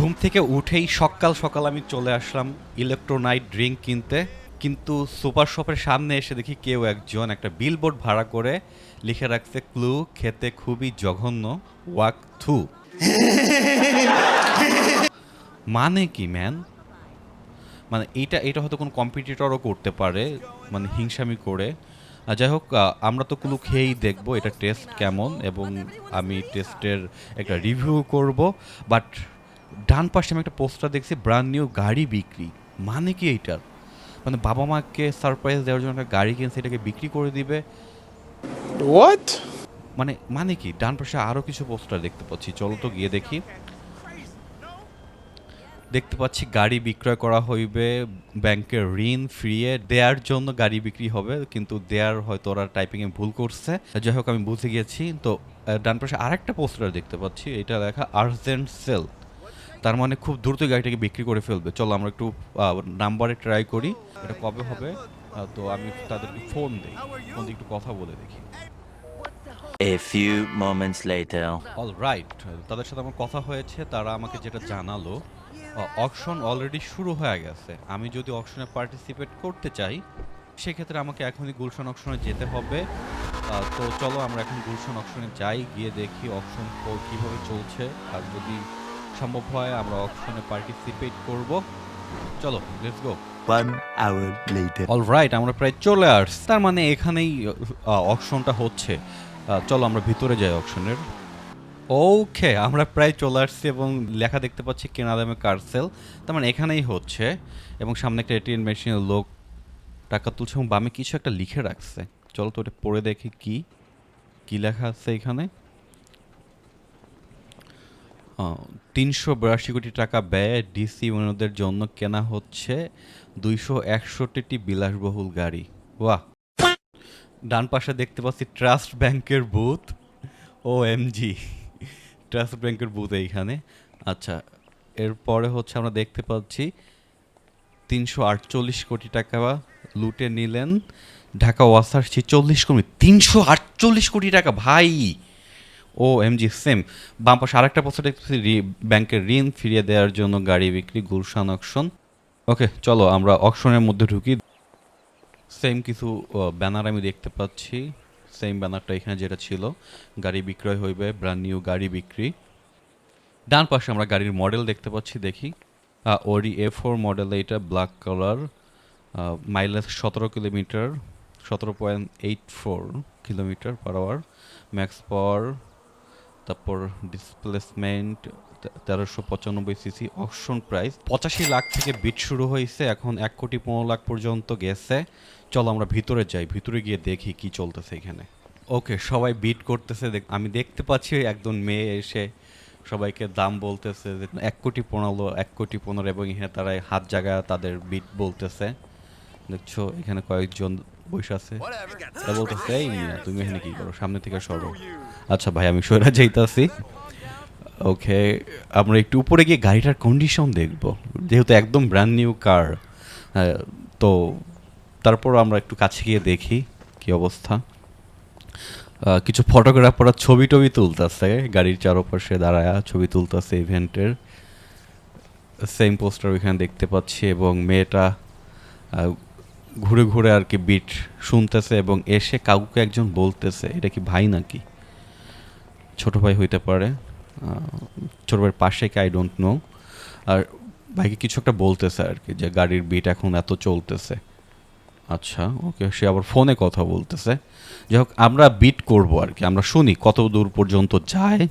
ঘুম থেকে উঠেই সকাল সকাল আমি চলে আসলাম ইলেকট্রোনাইট ড্রিঙ্ক কিনতে। কিন্তু সুপার শপের সামনে এসে দেখি কেউ একজন একটা বিলবোর্ড ভাড়া করে লিখে রাখছে ক্লু খেতে খুবই জঘন্য ওয়াক থু। মানে কি ম্যান? মানে এইটা এটা হয়তো কোনো কম্পিটিটরও করতে পারে মানে হিংসামি করে। আর যাই হোক আমরা তো কুলু খেয়েই দেখব এটা টেস্ট কেমন এবং আমি টেস্টের একটা রিভিউ করব। বাট ডান পাশে আমি একটা পোস্টার দেখছি ব্র্যান্ড নিউ গাড়ি বিক্রি। মানে কি এইটার মানে বাবা মাকে সারপ্রাইজ দেওয়ার জন্য একটা গাড়ি কিনছে এটাকে বিক্রি করে দিবে। What? মানে মানে কি? ডান পাশে আরও কিছু পোস্টার দেখতে পাচ্ছি। চলো তো গিয়ে দেখি। দেখতে পাচ্ছি গাড়ি বিক্রয় করা হইবে ব্যাংকের ঋণ ফিরিয়ে দেয়ার জন্য গাড়ি বিক্রি হবে কিন্তু দেয়ার হয়তো ওরা টাইপিংয়ে ভুল করছে। যাই হোক আমি বুঝে গেছি। তো ডান পাশে আরেকটা পোস্টার দেখতে পাচ্ছি এটা লেখা আর্জেন্ট সেল তার মানে খুব দ্রুত গাড়িটাকে বিক্রি করে ফেলবে। চলো আমরা একটু নাম্বারে ট্রাই করি এটা কবে হবে? তো আমি তাদেরকে ফোন দিই ফোন দিয়ে একটু কথা বলে দেখি। A few moments later. All right তাদের সাথে আমার কথা হয়েছে তারা আমাকে যেটা জানালো অকশন অলরেডি শুরু হয়ে গেছে। আমি যদি অকশনে পার্টিসিপেট করতে চাই সেক্ষেত্রে আমাকে এখনই গুলশান অকশনে যেতে হবে। তো চলো আমরা এখন গুলশান অকশনে যাই গিয়ে দেখি অকশন কীভাবে চলছে। আর যদি সম্ভব হয় আমরা অকশনে পার্টিসিপেট করব। চলো লেটস গো. অল রাইট আমরা প্রায় চলে আসছি। তার মানে এখানেই অকশনটা হচ্ছে। চলো আমরা ভিতরে যাই অকশনের। ওকে আমরা প্রায় চলে আসছি এবং লেখা দেখতে পাচ্ছি কেনা দামে কারসেল তার মানে এখানেই হচ্ছে এবং সামনে একটা এটিএম মেশিনের লোক টাকা তুলছে এবং বামে কিছু একটা লিখে রাখছে। চলো তো ওটা পড়ে দেখি কি কি লেখা আছে এখানে। তিনশো বিরাশি কোটি টাকা ব্যয়ে ডিসি ওনাদের জন্য কেনা হচ্ছে দুইশো একষট্টিটি বিলাসবহুল গাড়ি। বাহ ডান পাশে দেখতে পাচ্ছি ট্রাস্ট ব্যাংকের বুথ ও এমজি ট্রাস্ট ব্যাংকের বুথ এইখানে। আচ্ছা এরপরে হচ্ছে আমরা দেখতে পাচ্ছি তিনশো আটচল্লিশ কোটি টাকা লুটে নিলেন ঢাকা ওয়াসার ছেচল্লিশ কোটি তিনশো আটচল্লিশ কোটি টাকা, ভাই! ও এমজি সেম বাম পাশে আরেকটা পোস্টার দেখতেছি ব্যাংকের ঋণ ফিরিয়ে দেওয়ার জন্য গাড়ি বিক্রি, গুলশান অকশন ওকে, চলো আমরা অকশনের মধ্যে ঢুকি। সেম কিছু ব্যানার আমি দেখতে পাচ্ছি। সেম ব্যানারটা এখানে যেটা ছিল। গাড়ি বিক্রয় হইবে ব্র্যান্ড নিউ গাড়ি বিক্রি। ডান পাশে আমরা গাড়ির মডেল দেখতে পাচ্ছি, দেখি। ওডি এ ফোর মডেল এটা ব্ল্যাক কালার মাইলেজ সতেরো কিলোমিটার সতেরো point eight four kilometre per hour max power তারপর ডিসপ্লেসমেন্ট তেরোশো পঁচানব্বই সিসি অকশন প্রাইস পঁচাশি লাখ থেকে বিট শুরু হয়েছে, এখন এক কোটি পনেরো লাখ পর্যন্ত গেছে। চলো আমরা ভিতরে যাই, ভিতরে গিয়ে দেখি কি চলতেছে এখানে। ওকে সবাই বিট করতেছে আমি দেখতে পাচ্ছি একজন মেয়ে এসে সবাইকে দাম বলতেছে যে, এক কোটি পনেরো, এক কোটি পনেরো এবং এখানে তারা হাত জায়গা তাদের বিট বলতেছে। দেখছ, এখানে কয়েকজন বসে আছে। তা বলতেছে তুমি এখানে কি করো? সামনে থেকে সরো। আচ্ছা ভাই, আমি সরা যাইতাছি। ওকে, আমরা একটু উপরে গিয়ে গাড়িটার কন্ডিশন দেখব। যেহেতু একদম ব্র্যান্ড নিউ কার তো তারপর আমরা একটু কাছে গিয়ে দেখি কি অবস্থা। কিছু ফটোগ্রাফাররা ছবি টবি তুলতেছে, গাড়ির চারপাশে দাঁড়ায় ছবি তুলতেছে ইভেন্টের। সেম পোস্টার ওইখানে দেখতে পাচ্ছি এবং মেয়েটা ঘুরে ঘুরে আর কি বিট শুনতেছে এবং এসে কাউকে একজন বলতেছে এটা কি ভাই নাকি? ছোট ভাই হইতে পারে ছোট ভাইয়ের পাশে কি আই ডোন্ট নো আর ভাইকে কিছু একটা বলতেছে আর কি যে গাড়ির বিট এখন এত চলতেছে। আচ্ছা ওকে সে আবার ফোনে কথা বলতেছে। যাই হোক আমরা বিট করব আর কি আমরা শুনি কত দূর পর্যন্ত যায়।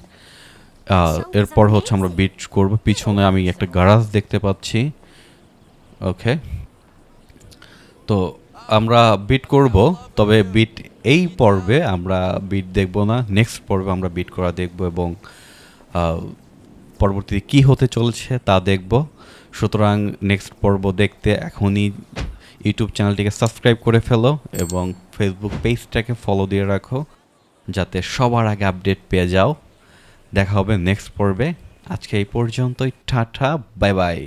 এরপর হচ্ছে আমরা বিট করব পিছনে আমি একটা গারাজ দেখতে পাচ্ছি। ওকে তো আমরা বিট করব, তবে বিট এই পর্বে আমরা বিট দেখব না নেক্সট পর্বে আমরা বিট করা দেখব এবং পরবর্তীতে কি হতে চলছে তা দেখব। সুতরাং নেক্সট পর্ব দেখতে এখনই ইউটিউব চ্যানেলটিকে সাবস্ক্রাইব করে ফেলো এবং ফেসবুক পেজটাকে ফলো দিয়ে রাখো, যাতে সবার আগে আপডেট পেয়ে যাও। দেখা হবে নেক্সট পর্বে। আজকে এই পর্যন্তই ঠাঠা বাই বাই